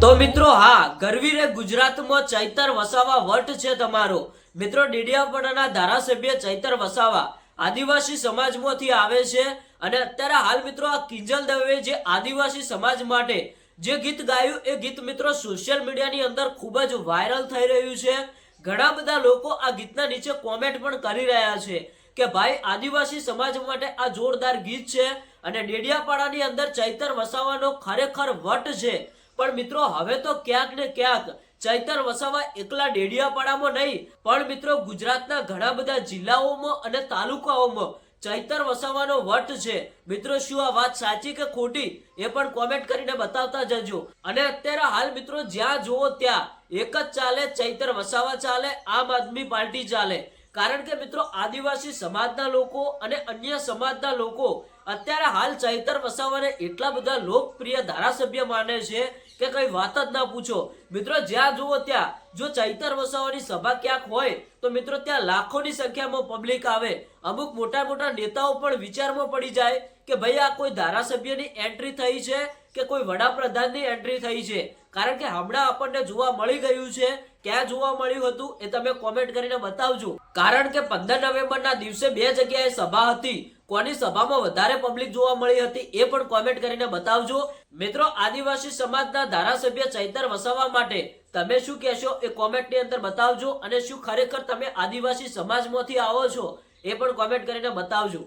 તો મિત્રો હા ગરવીરે ગુજરાતમાં ચૈતર વસાવા વટ છે તમારો. મિત્રો ડેડિયાપાડાના ધારાસભ્ય ચૈતર વસાવા આદિવાસી સમાજમાંથી આવે છે અને અત્યારે હાલ મિત્રો આ કિંજલ દવે જે આદિવાસી સમાજ માટે જે ગીત ગાયું એ ગીત મિત્રો સોશિયલ મીડિયાની અંદર ખૂબ જ વાયરલ થઈ રહ્યું છે. ઘણા બધા લોકો આ ગીતના નીચે કોમેન્ટ પણ કરી રહ્યા છે કે ભાઈ, આદિવાસી સમાજ માટે આ જોરદાર ગીત છે અને ડેડિયાપાડાની અંદર ચૈતર વસાવાનો ખરેખર વટ છે. પણ મિત્રો, હવે તો ક્યાંક ને ક્યાંક ચૈતર વસાવા એકલા ડેડિયાપાડામાં નહીં, પણ મિત્રો ગુજરાતના ઘણા બધા જિલ્લાઓમાં અને તાલુકાઓમાં ચૈતર વસાવાનો વટ છે. મિત્રો, શું આ વાત સાચી કે ખોટી? એ પણ કોમેન્ટ કરીને બતાવતા જજો. અને અત્યારે હાલ મિત્રો જ્યાં જુઓ ત્યાં એક જ ચાલે, ચૈતર વસાવા ચાલે, આમ આદમી પાર્ટી ચાલે. કારણ કે મિત્રો આદિવાસી સમાજના લોકો અને અન્ય સમાજના લોકો અત્યારે હાલ ચૈતર વસાવાને એટલા બધા લોકપ્રિય ધારાસભ્ય માને છે કે કઈ વાત જ ના પૂછો. મિત્રો જ્યાં જુઓ ત્યાં, જો ચૈતર વસાવાની સભા ક્યાંક હોય, તો મિત્રો ત્યાં લાખોની સંખ્યામાં પબ્લિક આવે. અમુક મોટા મોટા નેતાઓ પણ વિચારમાં પડી જાય કે ભાઈ આ કોઈ ધારાસભ્યની એન્ટ્રી થઈ છે કે કોઈ વડાપ્રધાનની એન્ટ્રી થઈ છે. કારણ કે હમણાં આપણને જોવા મળી ગયું છે. ક્યાં જોવા મળ્યું હતું એ તમે કોમેન્ટ કરીને બતાવજો. કારણ કે પંદર નવેમ્બરના દિવસે બે જગ્યાએ સભા હતી. કોની સભામાં વધારે પબ્લિક જોવા મળી હતી એ પણ કોમેન્ટ કરીને બતાવજો. મિત્રો, આદિવાસી સમાજના ધારાસભ્ય ચૈતર વસાવવા માટે તમે શું કહેશો એ કોમેન્ટની અંદર બતાવજો અને શું ખરેખર તમે આદિવાસી સમાજમાંથી આવો છો એ પણ કોમેન્ટ કરીને બતાવજો.